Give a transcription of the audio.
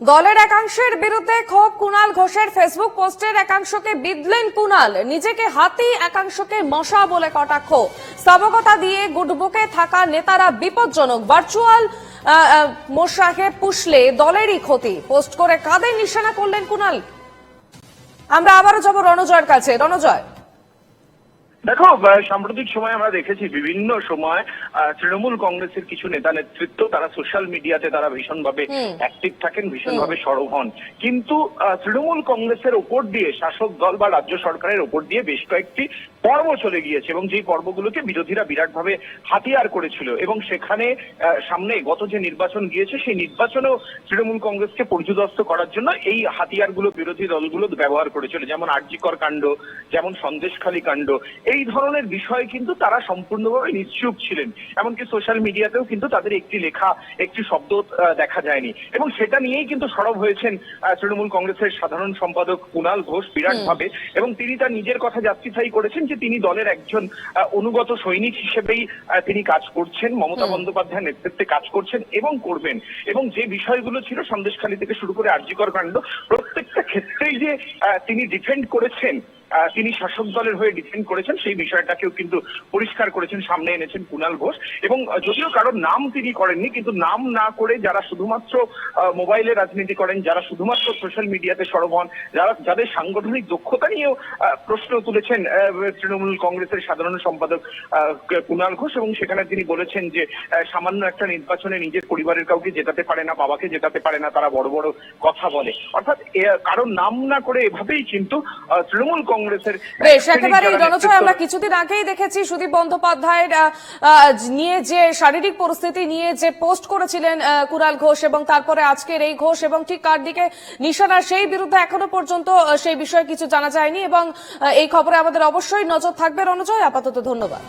দলের একাংশের বিরুদ্ধে ক্ষোভ কুণাল ঘোষের ফেসবুক পোস্টের একাংশকে বিদলেন কুণাল নিজেকে হাতি, একাংশকে মশা বলে কটাক্ষ। স্তবকতা দিয়ে গুডবুকে থাকা নেতারা বিপজ্জনক। ভার্চুয়াল মশাকে পুষলে দলেরই ক্ষতি। পোস্ট করে কাদের নিশানা করলেন কুণাল আমরা আবারও যাব রণজয়ের কাছে। রণজয়। দেখো সাম্প্রতিক সময় আমরা দেখেছি বিভিন্ন সময় তৃণমূল কংগ্রেসের কিছু নেতা নেতৃত্ব তারা সোশ্যাল মিডিয়াতে তারা ভীষণভাবে অ্যাক্টিভ থাকেন ভীষণভাবে সরব হন। কিন্তু তৃণমূল কংগ্রেসের ওপর দিয়ে শাসক দল বা রাজ্য সরকারের ওপর দিয়ে বেশ কয়েকটি পর্ব চলে গিয়েছে এবং যেই পর্বগুলোকে বিরোধীরা বিরাটভাবে হাতিয়ার করেছিল এবং সেখানে সামনে গত যে নির্বাচন গিয়েছে সেই নির্বাচনেও তৃণমূল কংগ্রেসকে পর্যুদস্ত করার জন্য এই হাতিয়ারগুলো বিরোধী দলগুলো ব্যবহার করেছিল। যেমন আরজিকর কাণ্ড যেমন সন্দেশখালী কাণ্ড এই ধরনের বিষয়ে কিন্তু তারা সম্পূর্ণভাবে নিশ্চুপ ছিলেন। এমনকি সোশ্যাল মিডিয়াতেও কিন্তু তাদের একটি লেখা একটি শব্দ দেখা যায়নি। এবং সেটা নিয়েই কিন্তু সরব হয়েছেন তৃণমূল কংগ্রেসের সাধারণ সম্পাদক কুণাল ঘোষ বিরাটভাবে। এবং তিনি তার নিজের কথা জাস্টিফাই করেছেন যে তিনি দলের একজন অনুগত সৈনিক হিসেবেই তিনি কাজ করছেন মমতা বন্দ্যোপাধ্যায়ের নেতৃত্বে কাজ করছেন এবং করবেন। এবং যে বিষয়গুলো ছিল সন্দেশখালী থেকে শুরু করে আর্যিকর কাণ্ড প্রত্যেকটা ক্ষেত্রেই যে তিনি ডিফেন্ড করেছেন তিনি শাসক দলের হয়ে ডিফেন্ড করেছেন, সেই বিষয়টাকেও কিন্তু পরিষ্কার করেছেন, সামনে এনেছেন কুণাল ঘোষ। এবং যদিও কারোর নাম তিনি করেননি, কিন্তু নাম না করে যারা শুধুমাত্র মোবাইলে রাজনীতি করেন, যারা শুধুমাত্র সোশ্যাল মিডিয়াতে সরব হন, যারা, যাদের সাংগঠনিক দক্ষতা নিয়েও প্রশ্ন তুলেছেন তৃণমূল কংগ্রেসের সাধারণ সম্পাদক কুণাল ঘোষ, এবং সেখানে তিনি বলেছেন যে সামান্য একটা নির্বাচনে নিজের পরিবারের কাউকে জেতাতে পারে না, বাবাকে জেতাতে পারে না, তারা বড় বড় কথা বলে। অর্থাৎ কারোর নাম না করে এভাবেই কিন্তু তৃণমূল তৃণমূল কংগ্রেসের বেশ একেবারে যারা রণজয় আমরা কিছুদিন আগেই দেখেছি সুদীপ বন্দ্যোপাধ্যায়ের নিয়ে যে শারীরিক পরিস্থিতি নিয়ে যে পোস্ট করেছিলেন কুণাল ঘোষ এবং তারপরে আজকের এই ঘোষ এবং ঠিক কার দিকে নিশানা সেই বিরুদ্ধে এখনও পর্যন্ত সেই বিষয়ে কিছু জানা যায়নি এবং এই খবরে আমাদের অবশ্যই নজর থাকবে। রণজয় আপাতত ধন্যবাদ।